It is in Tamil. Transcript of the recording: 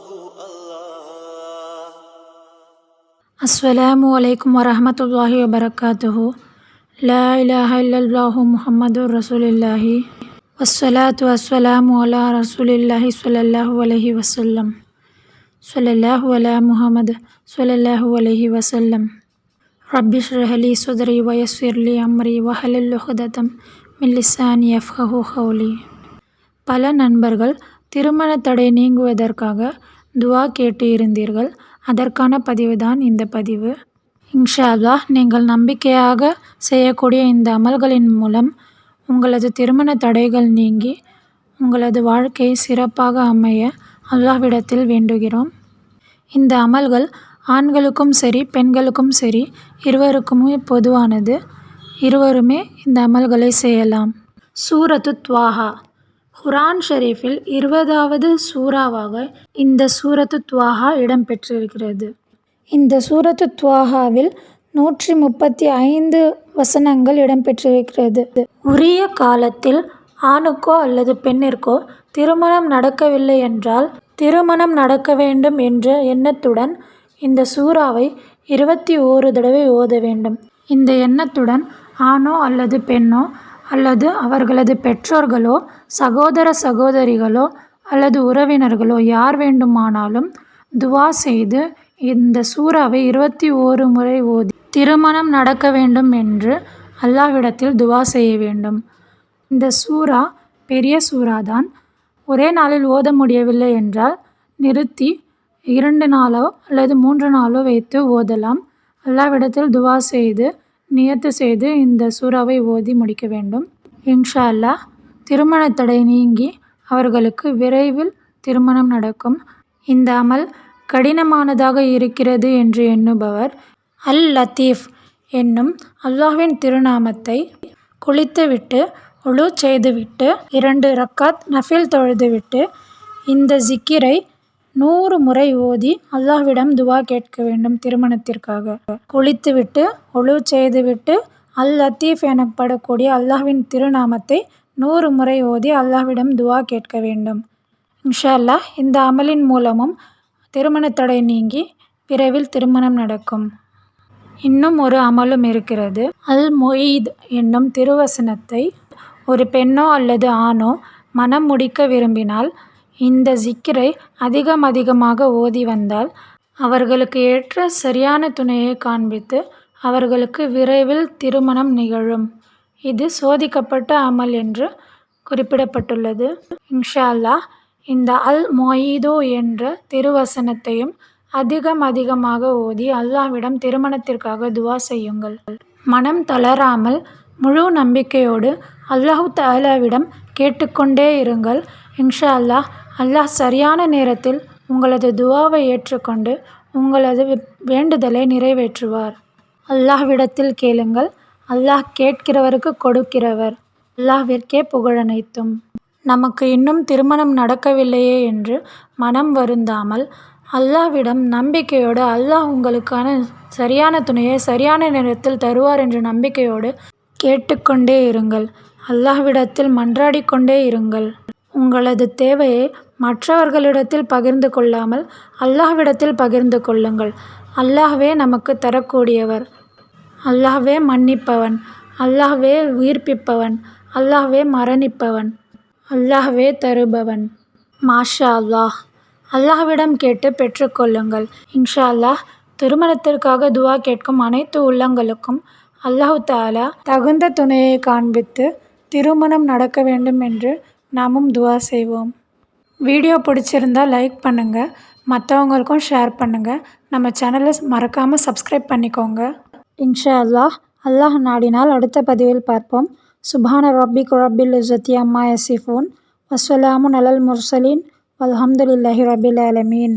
الله السلام عليكم ورحمة الله وبركاته لا إله إلا الله محمد رسول الله والصلاة والسلام على رسول الله صلى الله عليه وسلم صلى الله على محمد صلى الله عليه وسلم رب اشرح لي صدري ويسر لي أمري واحلل عقدة من لساني يفقهوا قولي பல நண்பர்கள் திருமண தடை நீங்குவதற்காக துவா கேட்டு இருந்தீர்கள் அதற்கான பதிவு தான் இந்த பதிவு. இன்ஷா அல்லாஹ் நீங்கள் நம்பிக்கையாக செய்யக்கூடிய இந்த அமல்களின் மூலம் உங்களது திருமண தடைகள் நீங்கி உங்களது வாழ்க்கை சிறப்பாக அமைய அல்லாஹ்விடத்தில் வேண்டுகிறோம். இந்த அமல்கள் ஆண்களுக்கும் சரி பெண்களுக்கும் சரி இருவருக்குமே பொதுவானது. இருவருமே இந்த அமல்களை செய்யலாம். சூரத்து துவாஹா. குரான் ஷெரீஃபில் இருபதாவது சூறாவாக இந்த சூரத்து துவாஹா இடம்பெற்றிருக்கிறது. இந்த சூரத்து துவாஹாவில் நூற்றி முப்பத்தி ஐந்து வசனங்கள் இடம்பெற்றிருக்கிறது. உரிய காலத்தில் ஆணுக்கோ அல்லது பெண்ணிற்கோ திருமணம் நடக்கவில்லை என்றால் திருமணம் நடக்க வேண்டும் என்ற எண்ணத்துடன் இந்த சூறாவை இருபத்தி ஓரு தடவை ஓத வேண்டும். இந்த எண்ணத்துடன் ஆணோ அல்லது பெண்ணோ அல்லது அவர்களது பெற்றோர்களோ சகோதர சகோதரிகளோ அல்லது உறவினர்களோ யார் வேண்டுமானாலும் துவா செய்து இந்த சூறாவை இருபத்தி ஓரு முறை ஓதி திருமணம் நடக்க வேண்டும் என்று அல்லாஹ்விடத்தில் துவா செய்ய வேண்டும். இந்த சூறா பெரிய சூறா தான் ஒரே நாளில் ஓத முடியவில்லை என்றால் நிறுத்தி இரண்டு நாளோ அல்லது மூன்று நாளோ வைத்து ஓதலாம். அல்லாஹ்விடத்தில் துவா செய்து நியத்து செய்து இந்த சூறாவை ஓதி முடிக்க வேண்டும். இன்ஷா அல்லாஹ் திருமண தடை நீங்கி அவர்களுக்கு விரைவில் திருமணம் நடக்கும். இந்த அமல் கடினமானதாக இருக்கிறது என்று எண்ணுபவர் அல் லத்தீஃப் என்னும் அல்லாஹ்வின் திருநாமத்தை குளித்துவிட்டு ஒழு செய்துவிட்டு இரண்டு ரக்காத் நஃபில் தொழுதுவிட்டு இந்த ஜிக்கிரை நூறு முறை ஓதி அல்லாஹ்விடம் துவா கேட்க வேண்டும் திருமணத்திற்காக. குளித்துவிட்டு ஒழு செய்துவிட்டு அல் லத்தீஃப் எனப்படக்கூடிய அல்லாஹ்வின் திருநாமத்தை நூறு முறை ஓதி அல்லாஹ்விடம் துவா கேட்க வேண்டும். இன்ஷா அல்லாஹ் இந்த அமலின் மூலமும் திருமணத்தடை நீங்கி விரைவில் திருமணம் நடக்கும். இன்னும் ஒரு அமலும் இருக்கிறது. அல் மொயீத் என்னும் திருவசனத்தை ஒரு பெண்ணோ அல்லது ஆணோ மனம் முடிக்க விரும்பினால் இந்த ஜிக்கிரை அதிகம் அதிகமாக ஓதி வந்தால் அவர்களுக்கு ஏற்ற சரியான துணையை காண்பித்து அவர்களுக்கு விரைவில் திருமணம் நிகழும். இது சோதிக்கப்பட்ட அமல் என்று குறிப்பிடப்பட்டுள்ளது. இன்ஷா அல்லாஹ் இந்த அல் மொயீதோ என்ற திருவசனத்தையும் அதிகம் அதிகமாக ஓதி அல்லாஹ்விடம் திருமணத்திற்காக துவா செய்யுங்கள். மனம் தளராமல் முழு நம்பிக்கையோடு அல்லாஹு தாலாவிடம் கேட்டுக்கொண்டே இருங்கள். இன்ஷா அல்லாஹ் அல்லாஹ் சரியான நேரத்தில் உங்களது துவாவை ஏற்றுக்கொண்டு உங்களது வேண்டுதலை நிறைவேற்றுவார். அல்லாஹ்விடத்தில் கேளுங்கள். அல்லாஹ் கேட்கிறவருக்கு கொடுக்கிறவர். அல்லாஹ்விற்கே புகழனைத்தும் நமக்கு இன்னும் திருமணம் நடக்கவில்லையே என்று மனம் வருந்தாமல் அல்லாஹ்விடம் நம்பிக்கையோடு அல்லாஹ் உங்களுக்கான சரியான துணையை சரியான நேரத்தில் தருவார் என்ற நம்பிக்கையோடு கேட்டுக்கொண்டே இருங்கள். அல்லாஹ்விடத்தில் மன்றாடி கொண்டே இருங்கள். உங்களது தேவையை மற்றவர்களிடத்தில் பகிர்ந்து கொள்ளாமல் அல்லாஹ்விடத்தில் பகிர்ந்து கொள்ளுங்கள். அல்லாஹ்வே நமக்கு தரக்கூடியவர். அல்லாஹ்வே மன்னிப்பவன். அல்லாஹ்வே உயிர்ப்பிப்பவன். அல்லாஹ்வே மரணிப்பவன். அல்லாஹ்வே தருபவன். மாஷா அல்லாஹ். அல்லாஹ்விடம் கேட்டு பெற்றுக்கொள்ளுங்கள் இன்ஷா அல்லாஹ் திருமணத்திற்காக துவா கேட்கும் அனைத்து உள்ளங்களுக்கும் அல்லாஹு தாலா தகுந்த துணையை காண்பித்து திருமணம் நடக்க வேண்டும் என்று நாமும் துவா செய்வோம். வீடியோ பிடிச்சிருந்தா லைக் பண்ணுங்கள் மற்றவங்களுக்கும் ஷேர் பண்ணுங்கள் நம்ம சேனலை மறக்காமல் சப்ஸ்கிரைப் பண்ணிக்கோங்க. இன்ஷா அல்லாஹ் அல்லாஹ் நாடினால் அடுத்த பதிவில் பார்ப்போம். சுபான ரப்பிக் ரப்பில் இஸ்ஸத்தி அம்மா யசிஃபூன். வஸ்ஸலாமுன் அலல் முர்சலின். அலமதுல்லாஹி ரபில் அலமீன்